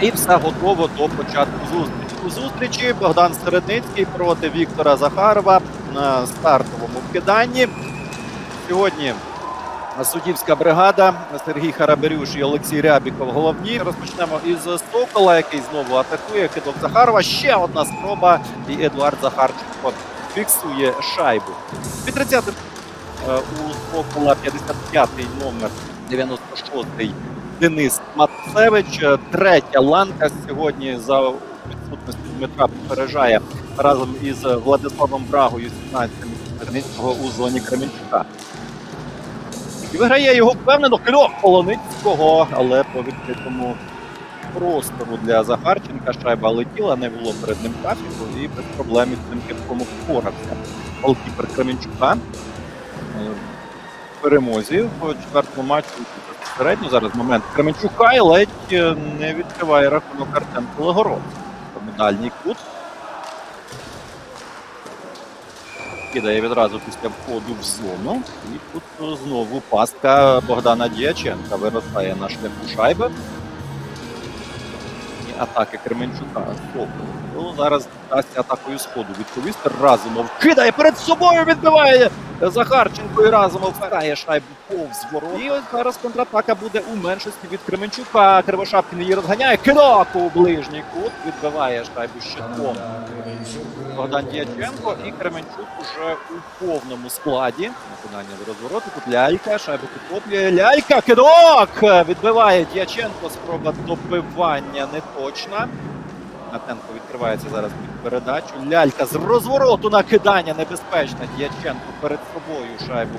І все готово до початку зустрічі. У зустрічі Богдан Середницький проти Віктора Захарова на стартовому вкиданні. Сьогодні суддівська бригада Сергій Хараберюш і Олексій Рябіков головні. Розпочнемо із Сокола, який знову атакує кидок Захарова. Ще одна спроба, і Едуард Захарченко фіксує шайбу. Під 30 е, у Сокола 55-й номер 96-й Денис Мацевич. Е, Третя ланка сьогодні за відсутності Дмитра попереджає разом із Владиславом Брагою 17-м Терницького у зоні Кременчука. І виграє його впевнено кльох Полоницького, але по відкритому простору для Захарченка шайба летіла, не було перед ним трафіку і без проблем із цим китком впорався. Голкіпер Кременчука перемозі в четвертому матчі безпосередньо зараз момент Кременчука і ледь е, не відкриває рахунок Артем Телегород. Медальний кут. Кидає відразу після входу в зону. І тут знову пастка Богдана Діяченка виростає на шляху шайби. І атаки Кременчука. Ну, зараз вдасться атакою сходу відповісти. Разумов кидає перед собою, відбиває Захарченко і Разумов впирає шайбу повз ворот. І ось зараз контратака буде у меншості від Кременчука. Кривошапкін її розганяє. Кидок у ближній кут. Відбиває шайбу щитком. Богдан Діяченко і Кременчук уже у повному складі. Виконання до розвороту. Тут лялька, шайбу підхоплює. Лялька, кидок! Відбиває Діяченко. Спроба добивання не точна. Гнатенко відкривається зараз під передачу. Лялька з розвороту на кидання небезпечне. Діяченко перед собою шайбу.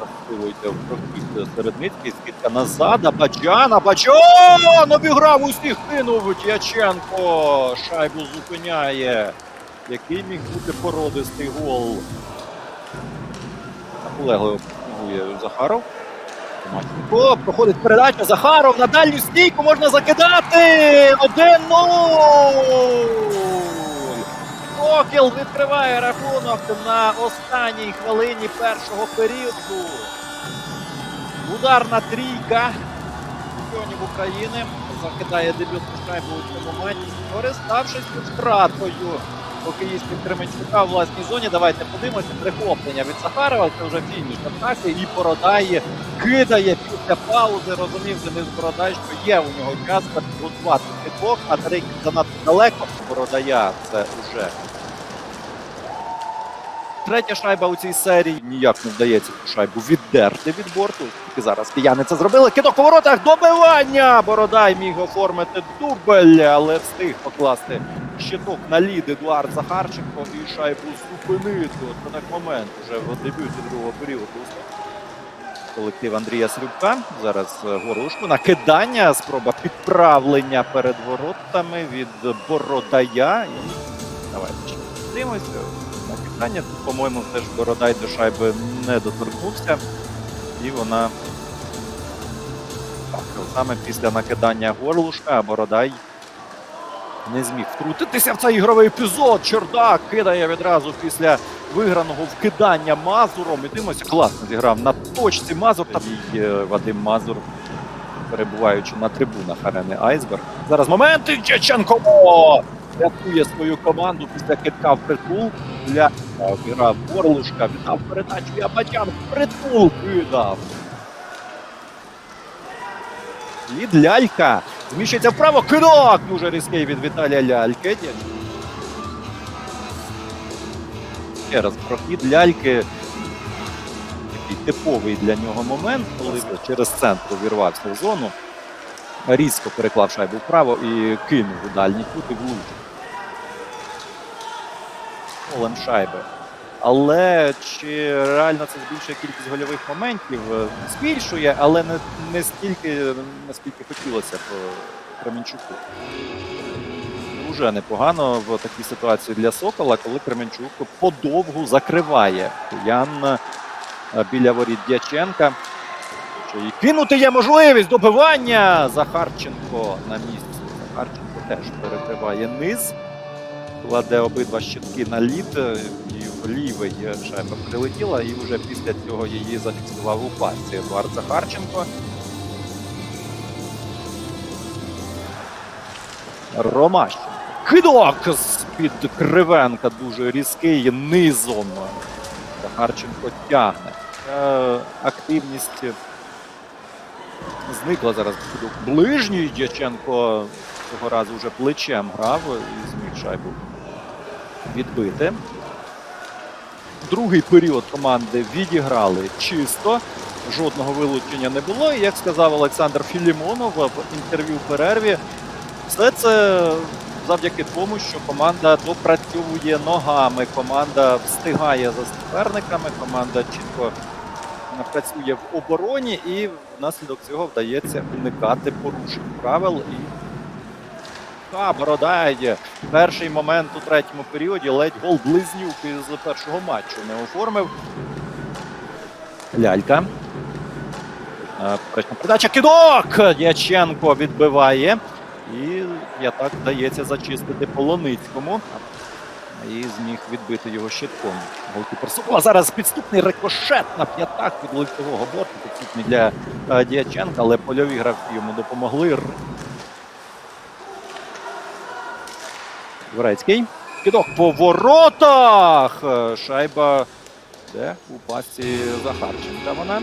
Розпилується в прохід Середницький, скидка назад, Абаджан, Абаджан! Обіграв усіх, кинув Дяченко. Шайбу зупиняє. Який міг бути породистий гол. Пропонує Захаров. О, проходить передача. Захаров на дальню стійку можна закидати. 1-0. Сокіл відкриває рахунок на останній хвилині першого періоду. Ударна трійка чемпіонів України закидає дебютну шайбу у цьому матчі, скориставшись втратою хокеїстів Кременчука в власній зоні. Давайте подивимося. Прихоплення від Сахарова. Це вже фініш атаки. І Бородай кидає після паузи. Розумів Денис Бородай, що є у нього час підготувати підбок, а Тарикін занадто далеко. Бородая це вже Третя шайба у цій серії ніяк не вдається цю шайбу віддерти від борту. Тільки зараз кияни це зробили. Кидок по воротах, добивання! Бородай міг оформити дубль, але встиг покласти щиток на лід Едуард Захарченко і шайбу зупинити. От на момент уже в дебюті другого періоду. Колектив Андрія Срюбка. Зараз е. Накидання, спроба підправлення перед воротами від Бородая. І давайте ще. Накидання. Тут, по-моєму, теж Бородай до шайби не доторкнувся. І вона так, саме після накидання горлушка Бородай не зміг втрутитися в цей ігровий епізод. Чердак кидає відразу після виграного вкидання Мазуром. І дивимося, класно зіграв на точці Мазур та і е, Вадим Мазур, перебуваючи на трибунах арени Айсберг. Зараз момент і Чеченко рятує свою команду після китка в притул. Для грав Горлушка, віддав передачу і Абадян в притул кидав. Від лялька. Зміщується вправо. Кидок! Дуже різкий від Віталія Ляльки. Ще раз прохід ляльки. Такий типовий для нього момент, коли через центр увірвався в зону. Різко переклав шайбу вправо і кинув у дальній кут і влучив. Голем шайби. Але чи реально це збільшує кількість гольових моментів? Е, Збільшує, але не, не стільки, наскільки хотілося б е, Кременчуку. Дуже непогано в такій ситуації для Сокола, коли Кременчук подовгу закриває Ян е, біля воріт Дяченка. І кинути є можливість добивання. Захарченко на місці. Захарченко теж перекриває низ. Кладе обидва щитки на лід, е, і в лівий е, шайба прилетіла, і вже після цього її зафіксував у пасі Едуард Захарченко. Ромащенко. Кидок з-під Кривенка дуже різкий низом. Захарченко тягне. Е, активність зникла зараз. Ближній Дяченко цього разу вже плечем грав і зміг шайбу відбити. Другий період команди відіграли чисто. Жодного вилучення не було. І як сказав Олександр Філімонов в інтерв'ю в перерві, все це завдяки тому, що команда допрацьовує ногами, команда встигає за суперниками, команда чітко працює в обороні, і внаслідок цього вдається уникати порушень правил і. Ха, Бородай. Перший момент у третьому періоді ледь гол близнюк із першого матчу не оформив. Лялька. Е, передача. Кидок! Дяченко відбиває. І я так вдається зачистити Полоницькому. І зміг відбити його щитком. Голкіпер Сокола. Зараз підступний рикошет на п'ятах від лицевого борту. Підступний для е, Дяченка, але польові гравці йому допомогли. Дворецький. Кидок по воротах. Е, Шайба де? У пасі Захарченка вона.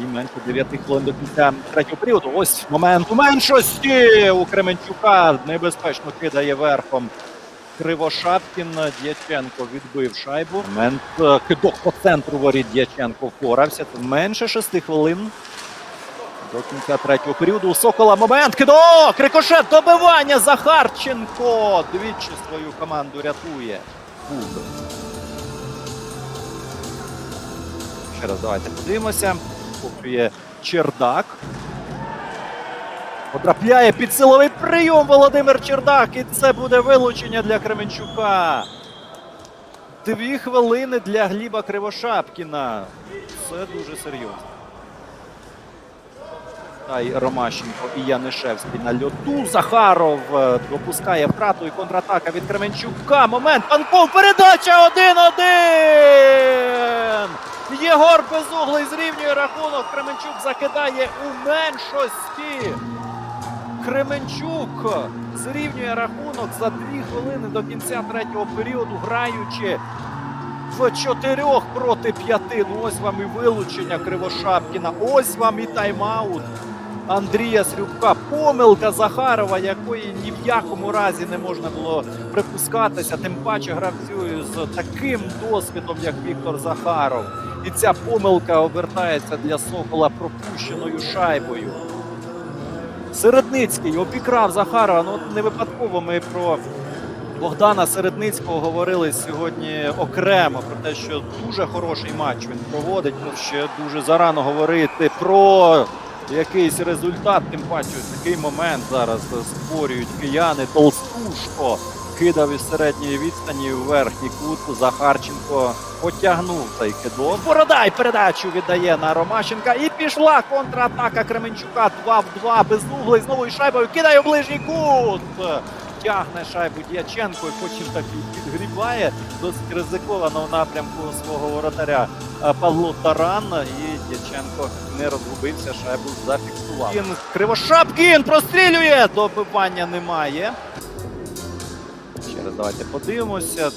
І менше 9 хвилин до кінця третього періоду. Ось момент у меншості у Кременчука. Небезпечно кидає верхом. Кривошапкін Дяченко відбив шайбу. Момент е, кидок по центру воріт Дяченко впорався. Менше 6 хвилин. До кінця третього періоду у Сокола момент. Кидок! Рикошет! Добивання! Захарченко! Двічі свою команду рятує. Куб. Ще раз давайте подивимося. Попрює Чердак. Потрапляє під силовий прийом Володимир Чердак. І це буде вилучення для Кременчука. Дві хвилини для Гліба Кривошапкіна. Це дуже серйозно. Та й Ромащенко і Янишевський на льоту. Захаров е, допускає втрату і контратака від Кременчука. Момент. Панков. Передача 1-1. Єгор Безуглий зрівнює рахунок. Кременчук закидає у меншості. Кременчук зрівнює рахунок за дві хвилини до кінця третього періоду, граючи в чотирьох проти п'яти. Ну ось вам і вилучення Кривошапкіна. Ось вам і тайм-аут. Андрія Срюбка. Помилка Захарова, якої ні в якому разі не можна було припускатися, тим паче гравцю з таким досвідом, як Віктор Захаров. І ця помилка обертається для Сокола пропущеною шайбою. Середницький обікрав Захарова. Ну не випадково ми про Богдана Середницького говорили сьогодні окремо про те, що дуже хороший матч він проводить. Ну, ще дуже зарано говорити про якийсь результат. Тим паче такий момент зараз створюють кияни. Толстушко кидав із середньої відстані в верхній кут. Захарченко потягнув цей кидок. Бородай передачу віддає на Ромащенка. І пішла контратака Кременчука 2 в 2. Безуглий з новою шайбою кидає у ближній кут. Тягне шайбу Дяченко і потім так і підгрібає досить ризиковано в напрямку свого воротаря Павло Таран. І Дяченко не розгубився, шайбу зафіксував. Він Кривошапкін прострілює. Добивання немає. Ще раз давайте подивимося.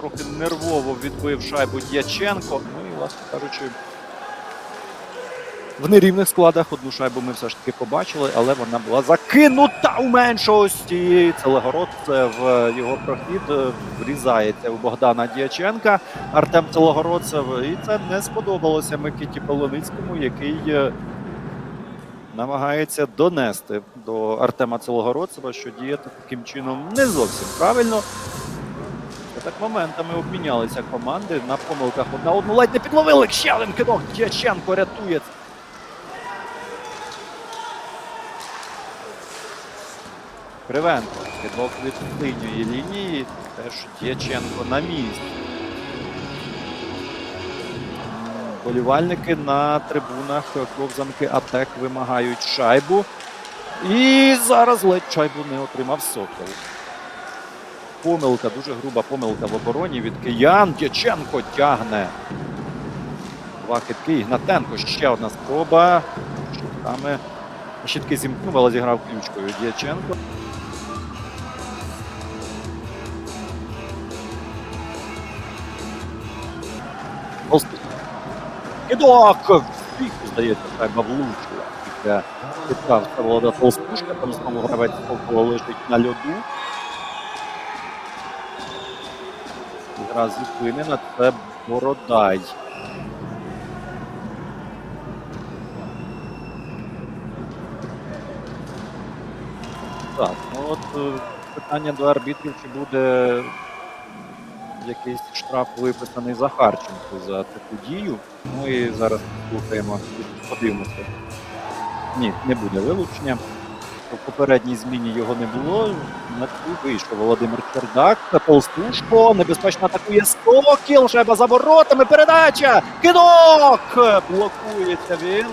Трохи нервово відбив шайбу Дяченко. Ну і, власне кажучи, в нерівних складах одну шайбу ми все ж таки побачили, але вона була закинута у меншості. Целегородцев його прохід е, врізається у Богдана Дяченка. Артем Целогородцев. І це не сподобалося Микиті Полоницькому, який е, намагається донести до Артема Целогородцева, що діяти таким чином не зовсім правильно. Так моментами обмінялися команди на помилках одна одну ледь не підловили. Ще один кидок. Дяченко рятує. Кривенко. Кидок від синьої лінії. Теж Дяченко на місці. Болівальники на трибунах ковзанки АТЕК вимагають шайбу. І зараз ледь шайбу не отримав Сокол. помилка, дуже груба помилка в обороні від киян. Дяченко тягне. Два хитки. Ігнатенко. Ще одна спроба. Щитками. Щитки зімкнув, але зіграв ключкою Дяченко. Кидок! Здається, треба влучила. Після кидка Всеволода Толстушка, там знову гравець Полкова лежить на льоду. Гра зупинена, це Бородай. Так, ну от е, питання до арбітрів, чи буде якийсь штраф виписаний Захарченку за таку дію. Ну і зараз слухаємо, подивимося. Ні, не буде вилучення. В попередній зміні його не було. На вийшов Володимир Чердак. Толстушко небезпечно атакує Сокіл. Шайба за воротами. Передача! Кидок! Блокується він.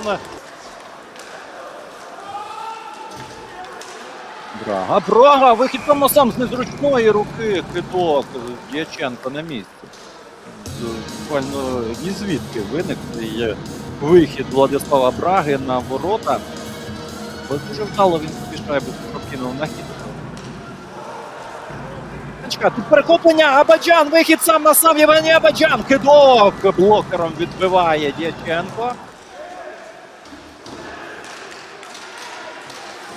Брага. Брага! Вихід прямо сам з незручної руки. Кидок. Дяченко на місці. Буквально ні звідки виник цей вихід Владислава Браги на ворота. Бо дуже вдало він собі шайбу прокинув на хід. Тут перехоплення Абаджан, вихід сам на сам Євгеній Абаджан. Кидок блокером відбиває Дяченко.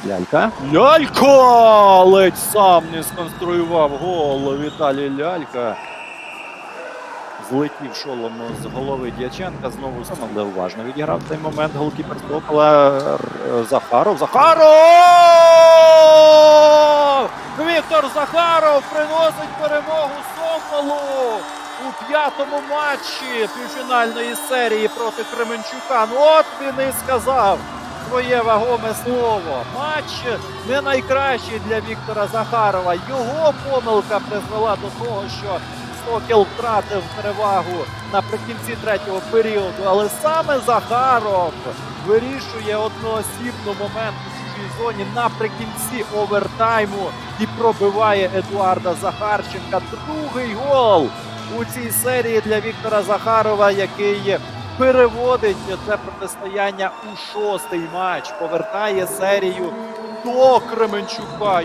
Лялька. Лялька! Ледь сам не сконструював гол Віталій Лялька. Злетів шолом з голови Дяченка. Знову сам, але уважно відіграв цей момент голкіпер Сокола Захаров. Захаров! Віктор Захаров приносить перемогу Соколу у п'ятому матчі півфінальної серії проти Кременчука. Ну от він і сказав своє вагоме слово. Матч не найкращий для Віктора Захарова. Його помилка призвела до того, що Сокіл втратив перевагу наприкінці третього періоду, але саме Захаров вирішує одноосібно момент у чужій зоні наприкінці овертайму і пробиває Едуарда Захарченка. Другий гол у цій серії для Віктора Захарова, який переводить це протистояння у шостий матч, повертає серію до Кременчука.